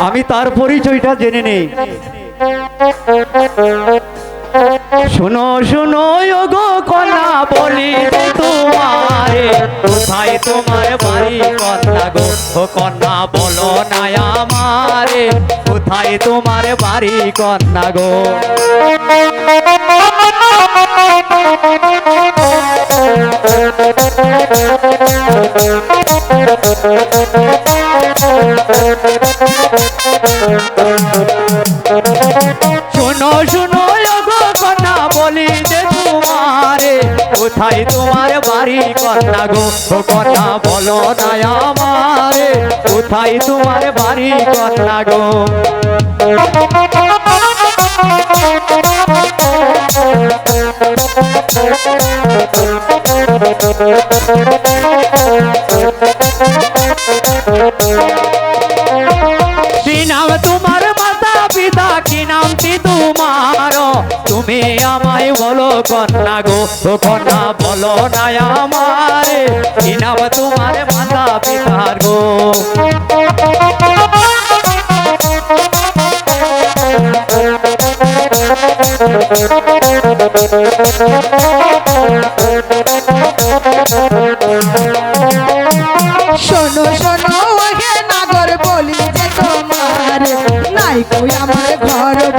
আমি তার পরিচয়টা জেনে নেই। শোনো শোনো গো কন্যা বলি তোমারে কোথায় তোমার বাড়ি কন্যা গো? ও কন্যা বলো না আমারে, কোথায় তোমার বাড়ি কন্যা গো? শোনো কোথায় তোমার বাড়ি? কন্যা গো, ও কন্যা বলো না আমারে। কোথায় তোমার বাড়ি, কন্যা গো? তোমার মাতা পিতা কি নামটি তোমার তুমি আমায় বলো কন্যা গো, ও কন্যা বলো না আমারে, কি নাম তোমার মাতা পিতার গো? শোনো শোনো, ওহে নাগর, বলি যে তোমার, নাই কই আমার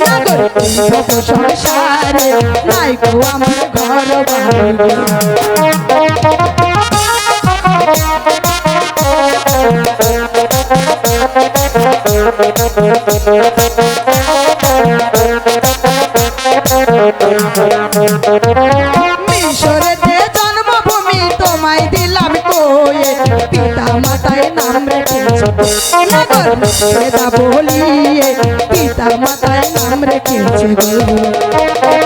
নাগর সব সংসারে নাই আমার ঘর মিশরেতে জন্মভূমি তোমায় দিলাম কয়ে পিতা মাতায় নাম রেখেছে নাগর বেদা বলিয়ে পিতা নাম রেখেছে গো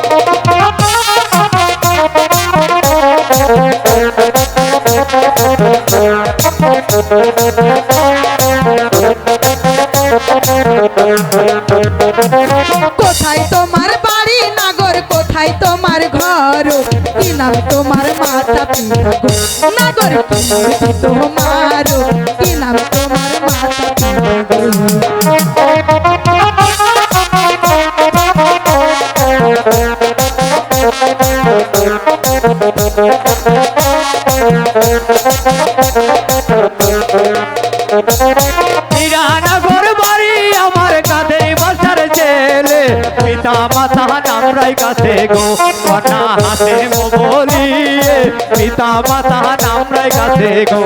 কোথায় তোমার বাড়ি, নাগর? কোথায় তোমার ঘর? কি নাম তোমার মাতা পিতা নাগর, কি নাম তোমার? কি নাম তোমার মাতা পিতা পিতা মাতা নামরাই কাছে গো কন্যা হাতে বলিয়ে পিতা মাতা নামরাই কাছে গো।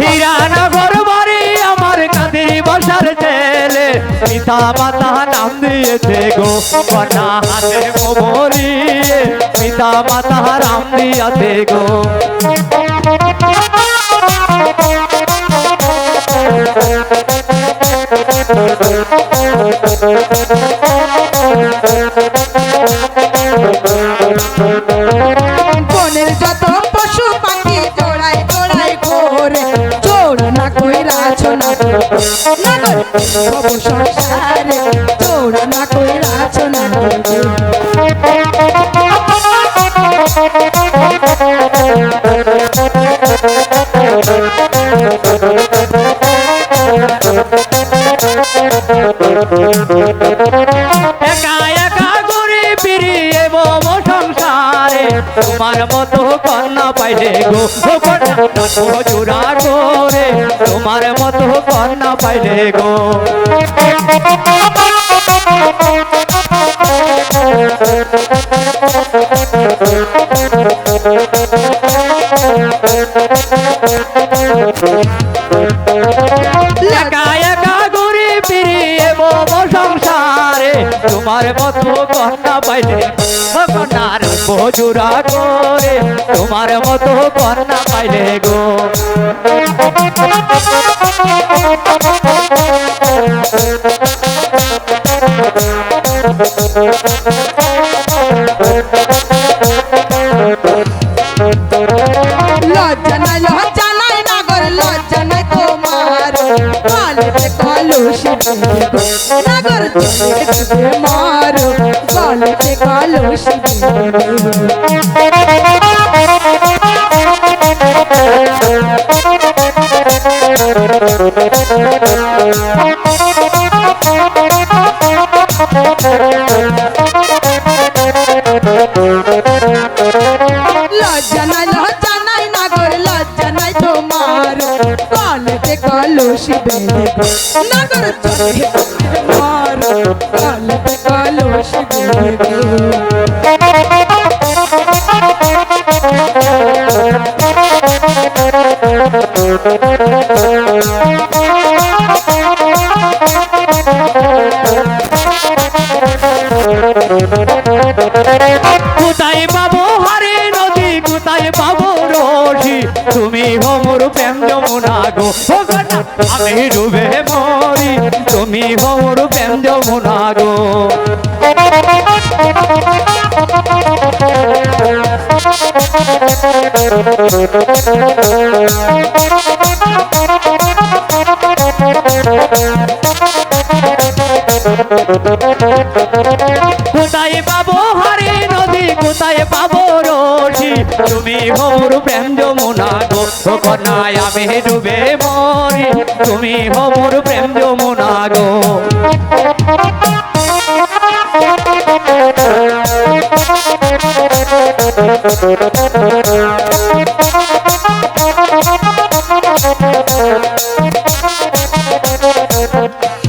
হীরানগর বাড়ি আমার কাঁধে বসার ছেলে। পিতা মাতা নাম দিয়েছে গো, কন্যা হাতে গো বলিয়ে পিতা মাতা নাম দিয়েছে গো। বনের তোমার মতো কন্যা পাইলে গো জোড়া করে, তোমার মতো কন্যা পাইলে গো। তোমার মতো কন্যা পাইলে কন্যার বজুরা করে তোমার মতো কন্যা পাইলে গো। লজ্জা নাই লজ্জা নাই নাগর লজ্জা নাই তোমার। কালেতে কলসি বেলে গো নাগর জলে ডুবে মারো গলেতে কলসি বেলে গো লজ্জা নাই লজ্জা নাই নাগর লজ্জা নাই তোমার কলেতে কলসি বেলে গো নাগর জলে তুমি হোমর প্রেম যমুনা গো। আমি ডুবে মরি। তুমি হোমর প্রেম যমুনা গো। কোথায় পাবো হারে তুমি হোমর প্রেম যমুনা গো কন্যায় আমি ডুবে মরি। তুমি হোমর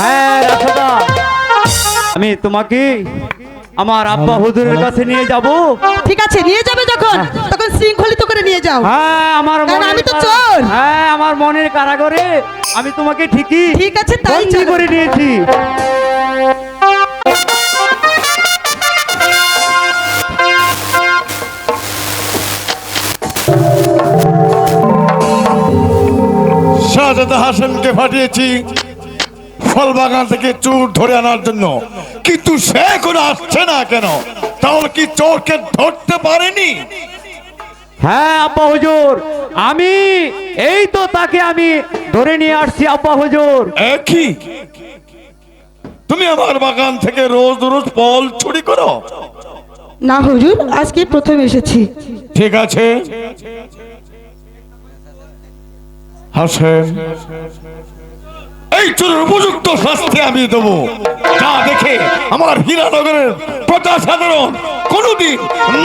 হ্যাঁ আমি তোমাকে আমার আব্বা হুজুরের কাছে নিয়ে যাব। ঠিক আছে নিয়ে যাবে যখন। তখন শৃঙ্খলিত করে নিয়ে যাও। হ্যাঁ আমার মনের আমি তো চোর। হ্যাঁ আমার মনের কারাগরে আমি তোমাকে ঠিকই ঠিক আছে তাই করে নিয়েছি। শাহজাদা হাসানকে পাঠিয়েছি ফল বাগান থেকে চোর ধরে আনার জন্য। কিন্তু সে কোনো আসছে না কেন? তাহলে কি চোরকে ধরতে পারেনি? হ্যাঁ আব্বা হুজুর। আমি এই তো তাকে আমি ধরে নিয়ে আসছি আব্বা হুজুর। একই তুমি আমার বাগান থেকে রোজ রোজ ফল চুরি করো? না হুজুর আজকে প্রথম এসেছি। ঠিক আছে। হাসেন। এই চোরের উপযুক্ত শাস্তি আমি দেবো। যা দেখে আমার হীরানগরের প্রজা সাধারণ কোনোদিন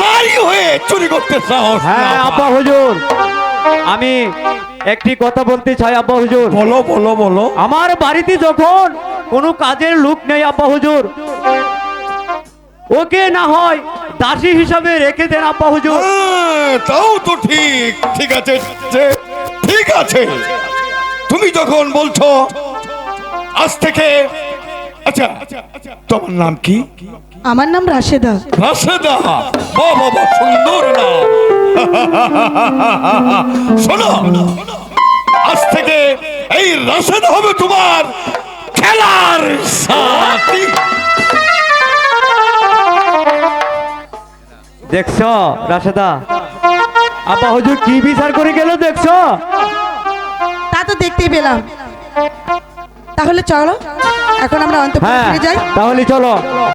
নারী হয়ে চুরি করতে সাহস হ্যাঁ। আব্বা হুজুর। আমি একটি কথা বলতে চাই আব্বা হুজুর। বলো বলো বলো। আমার বাড়িতে যখন কোনো কাজের লোক নেই আব্বা হুজুর ওকে না হয় দাসী হিসাবে রেখে দেন আব্বা হুজুর। হ্যাঁ, তাও তো ঠিক ঠিক আছে ঠিক আছে। তুমি যখন বলছো আজ থেকে আচ্ছা তোমার নাম কি? আমার নাম রাশেদা। রাশেদা বাহ বাবা সুন্দর না। শোনো আজ থেকে এই রাশেদা হবে তোমার খেলার সাথী। দেখছ রাশেদা? আব্বা হুজুর কি বিচার করে গেল দেখছ? তা তো দেখতেই পেলাম। তাহলে চলো এখন আমরা অন্তপুরে হ্যাঁ ফিরে যাই। তাহলে চলো।